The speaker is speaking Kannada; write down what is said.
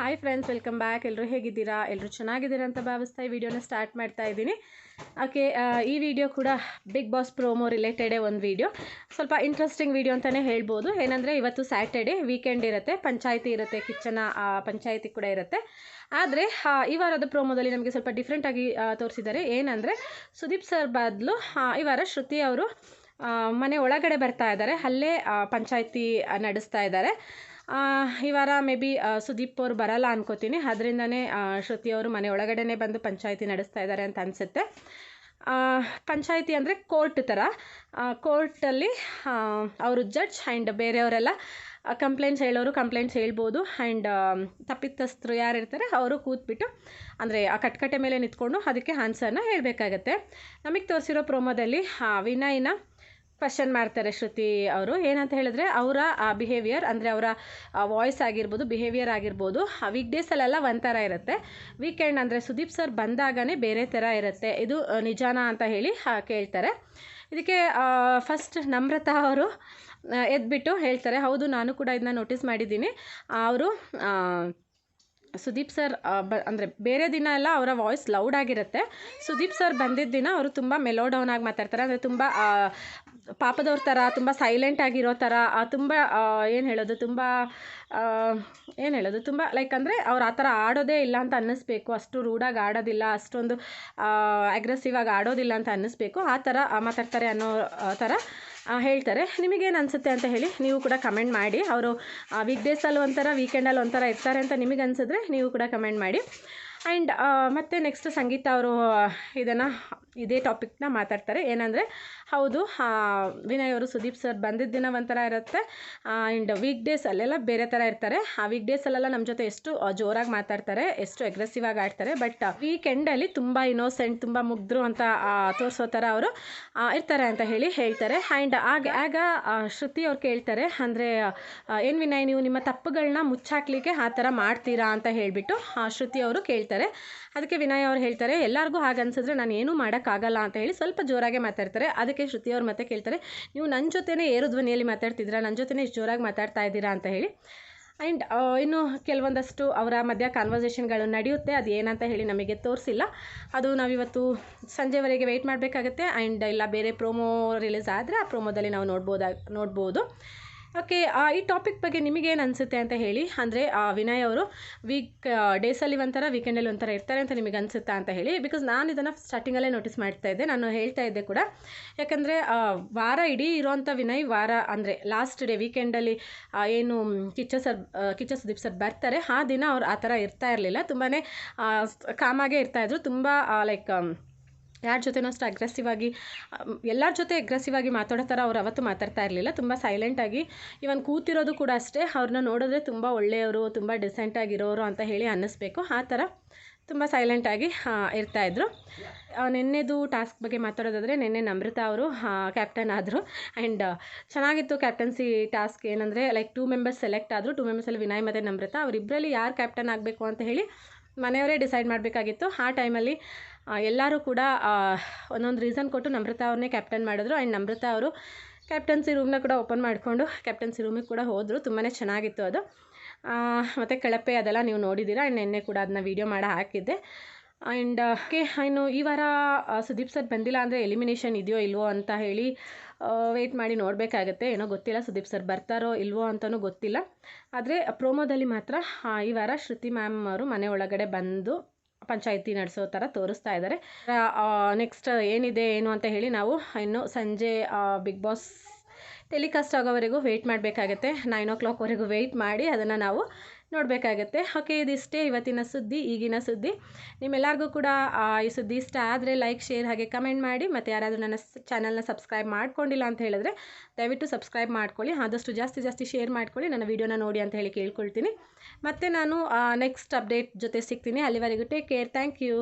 ಹಾಯ್ ಫ್ರೆಂಡ್ಸ್ ವೆಲ್ಕಮ್ ಬ್ಯಾಕ್ ಎಲ್ಲರೂ ಹೇಗಿದ್ದೀರಾ? ಎಲ್ಲರೂ ಚೆನ್ನಾಗಿದ್ದೀರಾ ಅಂತ ಭಾವಿಸ್ತಾ ಈ ವಿಡಿಯೋನ ಸ್ಟಾರ್ಟ್ ಮಾಡ್ತಾ ಇದ್ದೀನಿ. ಓಕೆ ಈ ವಿಡಿಯೋ ಕೂಡ ಬಿಗ್ ಬಾಸ್ ಪ್ರೋಮೋ ರಿಲೇಟೆಡೇ ಒಂದು ವಿಡಿಯೋ ಸ್ವಲ್ಪ ಇಂಟ್ರೆಸ್ಟಿಂಗ್ ವಿಡಿಯೋ ಅಂತಲೇ ಹೇಳ್ಬೋದು. ಏನಂದರೆ ಇವತ್ತು ಸ್ಯಾಟರ್ಡೆ ವೀಕೆಂಡ್ ಇರುತ್ತೆ, ಪಂಚಾಯಿತಿ ಇರುತ್ತೆ, ಕಿಚ್ಚನ ಪಂಚಾಯಿತಿ ಕೂಡ ಇರುತ್ತೆ. ಆದರೆ ಈ ವಾರದ ಪ್ರೋಮೋದಲ್ಲಿ ನಮಗೆ ಸ್ವಲ್ಪ ಡಿಫ್ರೆಂಟಾಗಿ ತೋರಿಸಿದ್ದಾರೆ. ಏನಂದರೆ ಸುದೀಪ್ ಸರ್ ಬದಲು ಈ ವಾರ ಶ್ರುತಿ ಅವರು ಮನೆ ಒಳಗಡೆ ಬರ್ತಾ ಇದ್ದಾರೆ. ಅಲ್ಲೇ ಪಂಚಾಯಿತಿ ನಡೆಸ್ತಾ ಇದ್ದಾರೆ. ಈ ವಾರ ಮೇ ಬಿ ಸುದೀಪ್ ಅವರು ಬರಲ್ಲ ಅನ್ಕೋತೀನಿ. ಅದರಿಂದನೇ ಶ್ರುತಿ ಅವರು ಮನೆ ಒಳಗಡೆನೇ ಬಂದು ಪಂಚಾಯಿತಿ ನಡೆಸ್ತಾ ಇದ್ದಾರೆ ಅಂತ ಅನಿಸುತ್ತೆ. ಪಂಚಾಯಿತಿ ಅಂದರೆ ಕೋರ್ಟ್ ಥರ ಕೋರ್ಟಲ್ಲಿ ಅವರು ಜಡ್ಜ್ ಆ್ಯಂಡ್ ಬೇರೆಯವರೆಲ್ಲ ಕಂಪ್ಲೇಂಟ್ಸ್ ಹೇಳೋರು ಕಂಪ್ಲೇಂಟ್ಸ್ ಹೇಳ್ಬೋದು. ಆ್ಯಂಡ್ ತಪ್ಪಿತಸ್ಥರು ಯಾರು ಇರ್ತಾರೆ ಅವರು ಕೂತ್ಬಿಟ್ಟು, ಅಂದರೆ, ಆ ಕಟ್ಕಟ್ಟೆ ಮೇಲೆ ನಿಂತ್ಕೊಂಡು ಅದಕ್ಕೆ ಆನ್ಸರ್ನ ಹೇಳಬೇಕಾಗತ್ತೆ. ನಮಗೆ ತೋರಿಸಿರೋ ಪ್ರೋಮೋದಲ್ಲಿ ವಿನಯ್ನ ಕ್ವಶನ್ ಮಾಡ್ತಾರೆ ಶ್ರುತಿ ಅವರು. ಏನಂತ ಹೇಳಿದ್ರೆ, ಅವರ ಬಿಹೇವಿಯರ್ ಅಂದರೆ ಅವರ ವಾಯ್ಸ್ ಆಗಿರ್ಬೋದು ಬಿಹೇವಿಯರ್ ಆಗಿರ್ಬೋದು ವೀಕ್ ಡೇಸಲ್ಲೆಲ್ಲ ಒಂಥರ ಇರುತ್ತೆ. ವೀಕೆಂಡ್ ಅಂದರೆ ಸುದೀಪ್ ಸರ್ ಬಂದಾಗನೇ ಬೇರೆ ಥರ ಇರುತ್ತೆ. ಇದು ನಿಜಾನಾ ಅಂತ ಹೇಳಿ ಕೇಳ್ತಾರೆ. ಇದಕ್ಕೆ ಫಸ್ಟ್ ನಮ್ರತಾ ಅವರು ಎದ್ಬಿಟ್ಟು ಹೇಳ್ತಾರೆ, ಹೌದು, ನಾನು ಕೂಡ ಇದನ್ನ ನೋಟಿಸ್ ಮಾಡಿದ್ದೀನಿ. ಅವರು ಸುದೀಪ್ ಸರ್ ಬ, ಅಂದರೆ ಬೇರೆ ದಿನ ಎಲ್ಲ ಅವರ ವಾಯ್ಸ್ ಲೌಡ್ ಆಗಿರುತ್ತೆ. ಸುದೀಪ್ ಸರ್ ಬಂದಿದ್ದ ದಿನ ಅವರು ತುಂಬ ಮೆಲೋ ಡೌನ್ ಆಗಿ ಮಾತಾಡ್ತಾರೆ. ಅಂದರೆ ತುಂಬ ಪಾಪದವ್ರ ಥರ ತುಂಬ ಸೈಲೆಂಟ್ ಆಗಿರೋ ಥರ ತುಂಬ ಏನು ಹೇಳೋದು, ತುಂಬ ಏನು ಹೇಳೋದು, ತುಂಬ ಲೈಕ್ ಅಂದರೆ ಅವ್ರು ಆ ಥರ ಆಡೋದೇ ಇಲ್ಲ ಅಂತ ಅನ್ನಿಸ್ಬೇಕು. ಅಷ್ಟು ರೂಡಾಗಿ ಆಡೋದಿಲ್ಲ, ಅಷ್ಟೊಂದು ಅಗ್ರೆಸಿವ್ ಆಗಿ ಆಡೋದಿಲ್ಲ ಅಂತ ಅನ್ನಿಸ್ಬೇಕು. ಆ ಥರ ಮಾತಾಡ್ತಾರೆ ಅನ್ನೋ ಥರ ಹೇಳ್ತಾರೆ. ನಿಮಗೇನು ಅನಿಸುತ್ತೆ ಅಂತ ಹೇಳಿ ನೀವು ಕೂಡ ಕಮೆಂಟ್ ಮಾಡಿ. ಅವರು ವೀಕ್ ಡೇಸಲ್ಲಿ ಒಂಥರ ವೀಕೆಂಡಲ್ಲಿ ಒಂಥರ ಇರ್ತಾರೆ ಅಂತ ನಿಮಗೆ ಅನಿಸಿದ್ರೆ ನೀವು ಕೂಡ ಕಮೆಂಟ್ ಮಾಡಿ. ಆ್ಯಂಡ್ ಮತ್ತು ನೆಕ್ಸ್ಟ್ ಸಂಗೀತ ಅವರು ಇದನ್ನು, ಇದೇ ಟಾಪಿಕ್ನ ಮಾತಾಡ್ತಾರೆ. ಏನಂದರೆ, ಹೌದು ವಿನಯ್ ಅವರು, ಸುದೀಪ್ ಸರ್ ಬಂದಿದ್ದ ದಿನ ಒಂಥರ ಇರುತ್ತೆ. ಆ್ಯಂಡ್ ವೀಕ್ ಡೇಸಲ್ಲೆಲ್ಲ ಬೇರೆ ಥರ ಇರ್ತಾರೆ. ಆ ವೀಕ್ ಡೇಸಲ್ಲೆಲ್ಲ ನಮ್ಮ ಜೊತೆ ಎಷ್ಟು ಜೋರಾಗಿ ಮಾತಾಡ್ತಾರೆ, ಎಷ್ಟು ಅಗ್ರೆಸಿವ್ ಆಗಿ ಆಡ್ತಾರೆ. ಬಟ್ ವೀಕೆಂಡಲ್ಲಿ ತುಂಬ ಇನೋಸೆಂಟ್ ತುಂಬ ಮುಗ್ಧರು ಅಂತ ತೋರಿಸೋ ಥರ ಅವರು ಇರ್ತಾರೆ ಅಂತ ಹೇಳಿ ಹೇಳ್ತಾರೆ. ಆ್ಯಂಡ್ ಆಗ ಆಗ ಶ್ರುತಿ ಅವ್ರು ಕೇಳ್ತಾರೆ, ಅಂದರೆ ಏನು ವಿನಯ್, ನೀವು ನಿಮ್ಮ ತಪ್ಪುಗಳನ್ನ ಮುಚ್ಚಾಕ್ಲಿಕ್ಕೆ ಆ ಥರ ಮಾಡ್ತೀರಾ ಅಂತ ಹೇಳಿಬಿಟ್ಟು ಶ್ರುತಿ ಅವರು ಕೇಳ್ತಾರೆ. ಅದಕ್ಕೆ ವಿನಯ್ ಅವ್ರು ಹೇಳ್ತಾರೆ, ಎಲ್ಲರಿಗೂ ಹಾಗೆ ಅನ್ಸಿದ್ರೆ ನಾನು ಏನೂ ಮಾಡೋಕ್ಕಾಗಲ್ಲ ಅಂತ ಹೇಳಿ ಸ್ವಲ್ಪ ಜೋರಾಗೆ ಮಾತಾಡ್ತಾರೆ. ಅದಕ್ಕೆ ಶ್ರುತಿ ಅವ್ರು ಮತ್ತೆ ಕೇಳ್ತಾರೆ, ನೀವು ನನ್ನ ಜೊತೆನೇ ಏರು ಧ್ವನಿಯಲ್ಲಿ ಮಾತಾಡ್ತಿದ್ದೀರಾ ನನ್ನ ಜೊತೆನೇ ಇಷ್ಟು ಜೋರಾಗಿ ಮಾತಾಡ್ತಾ ಇದ್ದೀರಾ? ಅಂತ ಹೇಳಿ. ಆ್ಯಂಡ್ ಇನ್ನು ಕೆಲವೊಂದಷ್ಟು ಅವರ ಮಧ್ಯ ಕಾನ್ವರ್ಸೇಷನ್ಗಳು ನಡೆಯುತ್ತೆ. ಅದು ಏನಂತ ಹೇಳಿ ನಮಗೆ ತೋರಿಸಿಲ್ಲ. ಅದು ನಾವಿವತ್ತು ಸಂಜೆವರೆಗೆ ವೆಯ್ಟ್ ಮಾಡಬೇಕಾಗತ್ತೆ. ಆ್ಯಂಡ್ ಇಲ್ಲ ಬೇರೆ ಪ್ರೋಮೋ ರಿಲೀಸ್ ಆದರೆ ಆ ಪ್ರೋಮೋದಲ್ಲಿ ನಾವು ನೋಡ್ಬೋದಾಗ ನೋಡ್ಬೋದು. ಓಕೆ ಈ ಟಾಪಿಕ್ ಬಗ್ಗೆ ನಿಮಗೇನು ಅನಿಸುತ್ತೆ ಅಂತ ಹೇಳಿ, ಅಂದರೆ ವಿನಯ್ ಅವರು ವೀಕ್ ಡೇಸಲ್ಲಿ ಒಂಥರ ವೀಕೆಂಡಲ್ಲಿ ಒಂಥರ ಇರ್ತಾರೆ ಅಂತ ನಿಮಗೆ ಅನಿಸುತ್ತಾ ಅಂತ ಹೇಳಿ ಬಿಕಾಸ್ ನಾನು ಇದನ್ನು ಸ್ಟಾರ್ಟಿಂಗಲ್ಲೇ ನೋಟಿಸ್ ಮಾಡ್ತಾ ಇದ್ದೆ, ನಾನು ಹೇಳ್ತಾ ಇದ್ದೆ ಕೂಡ. ಯಾಕಂದರೆ ವಾರ ಇಡೀ ಇರೋವಂಥ ವಿನಯ್ ವಾರ, ಅಂದರೆ ಲಾಸ್ಟ್ ಡೇ ವೀಕೆಂಡಲ್ಲಿ ಏನು ಕಿಚ್ಚ ಸರ್ ಕಿಚ್ಚ ಸುದೀಪ್ ಸರ್ ಬರ್ತಾರೆ, ಆ ದಿನ ಅವ್ರು ಆ ಥರ ಇರ್ತಾ ಇರಲಿಲ್ಲ ತುಂಬಾ ಕಾಮಾಗೇ ಇರ್ತಾಯಿದ್ರು ತುಂಬ ಲೈಕ್ ಯಾರ ಜೊತೆನೂ ಅಷ್ಟು ಅಗ್ರೆಸಿವ್ ಆಗಿ ಎಲ್ಲರ ಜೊತೆ ಅಗ್ರೆಸಿವ್ ಆಗಿ ಮಾತಾಡೋ ಥರ ಅವ್ರು ಅವತ್ತು ಮಾತಾಡ್ತಾ ಇರಲಿಲ್ಲ. ತುಂಬ ಸೈಲೆಂಟಾಗಿ ಇವನ್ ಕೂತಿರೋದು ಕೂಡ ಅಷ್ಟೇ ಅವ್ರನ್ನ ನೋಡಿದ್ರೆ ತುಂಬ ಒಳ್ಳೆಯವರು, ತುಂಬ ಡಿಸೆಂಟಾಗಿರೋರು ಅಂತ ಹೇಳಿ ಅನ್ನಿಸ್ಬೇಕು. ಆ ಥರ ತುಂಬ ಸೈಲೆಂಟಾಗಿ ಇರ್ತಾಯಿದ್ರು ನಿನ್ನೆದು ಟಾಸ್ಕ್ ಬಗ್ಗೆ ಮಾತಾಡೋದಾದರೆ, ನಿನ್ನೆ ನಮ್ರತಾ ಅವರು ಕ್ಯಾಪ್ಟನ್ ಆದರು. ಆ್ಯಂಡ್ ಚೆನ್ನಾಗಿತ್ತು ಕ್ಯಾಪ್ಟನ್ಸಿ ಟಾಸ್ಕ್ ಏನಂದರೆ ಲೈಕ್ ಟೂ ಮೆಂಬರ್ಸ್ ಸೆಲೆಕ್ಟ್ ಆದರು. ಟೂ ಮೆಂಬರ್ಸಲ್ಲಿ ವಿನಯ್ ಮತ್ತು ನಮ್ರತಾ ಅವರಿಬ್ಬರಲ್ಲಿ ಯಾರು ಕ್ಯಾಪ್ಟನ್ ಆಗಬೇಕು ಅಂತ ಹೇಳಿ ಮನೆಯವರೇ ಡಿಸೈಡ್ ಮಾಡಬೇಕಾಗಿತ್ತು. ಆ ಟೈಮಲ್ಲಿ ಎಲ್ಲರೂ ಕೂಡ ಒಂದೊಂದು ರೀಸನ್ ಕೊಟ್ಟು ನಮ್ರತಾ ಅವ್ರನ್ನೇ ಕ್ಯಾಪ್ಟನ್ ಮಾಡಿದ್ರು. ಆ್ಯಂಡ್ ನಮ್ರತಾ ಅವರು ಕ್ಯಾಪ್ಟನ್ಸಿ ರೂಮ್ನ ಕೂಡ ಓಪನ್ ಮಾಡಿಕೊಂಡು ಕ್ಯಾಪ್ಟನ್ಸಿ ರೂಮಿಗೆ ಕೂಡ ಹೋದರು. ತುಂಬಾ ಚೆನ್ನಾಗಿತ್ತು ಅದು. ಮತ್ತು ಕಳಪೆ ಅದೆಲ್ಲ ನೀವು ನೋಡಿದ್ದೀರಾ. ಆ್ಯಂಡ್ ನಿನ್ನೆ ಕೂಡ ಅದನ್ನ ವೀಡಿಯೋ ಮಾಡಿ ಹಾಕಿದ್ದೆ. ಆ್ಯಂಡ್ ಓಕೆ ಇನ್ನು ಈ ವಾರ ಸುದೀಪ್ ಸರ್ ಬಂದಿಲ್ಲ ಅಂದರೆ ಎಲಿಮಿನೇಷನ್ ಇದೆಯೋ ಇಲ್ವೋ ಅಂತ ಹೇಳಿ ವೆಯ್ಟ್ ಮಾಡಿ ನೋಡಬೇಕಾಗತ್ತೆ. ಏನೋ ಗೊತ್ತಿಲ್ಲ ಸುದೀಪ್ ಸರ್ ಬರ್ತಾರೋ ಇಲ್ವೋ ಅಂತಲೂ ಗೊತ್ತಿಲ್ಲ. ಆದರೆ ಪ್ರೋಮೋದಲ್ಲಿ ಮಾತ್ರ ಈ ವಾರ ಶ್ರುತಿ ಮ್ಯಾಮ್ ಅವರು ಮನೆ ಒಳಗಡೆ ಬಂದು ಪಂಚಾಯಿತಿ ನಡೆಸೋ ಥರ ತೋರಿಸ್ತಾ ಇದ್ದಾರೆ ನೆಕ್ಸ್ಟ್ ಏನಿದೆ, ಏನು ಅಂತ ಹೇಳಿ ನಾವು ಇನ್ನು ಸಂಜೆ ಬಿಗ್ ಬಾಸ್ ಟೆಲಿಕಾಸ್ಟ್ ಆಗೋವರೆಗೂ ವೆಯ್ಟ್ ಮಾಡಬೇಕಾಗತ್ತೆ. ನೈನ್ ಓ ಕ್ಲಾಕ್ವರೆಗೂ ವೆಯ್ಟ್ ಮಾಡಿ ಅದನ್ನು ನಾವು ನೋಡಬೇಕಾಗತ್ತೆ. ಓಕೆ, ಇದಿಷ್ಟೇ ಇವತ್ತಿನ ಸುದ್ದಿ, ಈಗಿನ ಸುದ್ದಿ. ನಿಮ್ಮೆಲ್ಲರಿಗೂ ಕೂಡ ಈ ಸುದ್ದಿ ಇಷ್ಟ ಆದರೆ ಲೈಕ್, ಶೇರ್ ಹಾಗೆ ಕಮೆಂಟ್ ಮಾಡಿ. ಮತ್ತು ಯಾರಾದರೂ ನನ್ನ ಚಾನಲ್ನ ಸಬ್ಸ್ಕ್ರೈಬ್ ಮಾಡ್ಕೊಂಡಿಲ್ಲ ಅಂತ ಹೇಳಿದ್ರೆ ದಯವಿಟ್ಟು ಸಬ್ಸ್ಕ್ರೈಬ್ ಮಾಡ್ಕೊಳ್ಳಿ. ಆದಷ್ಟು ಜಾಸ್ತಿ ಜಾಸ್ತಿ ಶೇರ್ ಮಾಡ್ಕೊಳ್ಳಿ. ನನ್ನ ವೀಡಿಯೋನ ನೋಡಿ ಅಂತ ಹೇಳಿ ಕೇಳ್ಕೊಳ್ತೀನಿ. ಮತ್ತು ನಾನು ನೆಕ್ಸ್ಟ್ ಅಪ್ಡೇಟ್ ಜೊತೆ ಸಿಗ್ತೀನಿ. ಅಲ್ಲಿವರೆಗೂ ಟೇಕ್ ಕೇರ್. Thank you.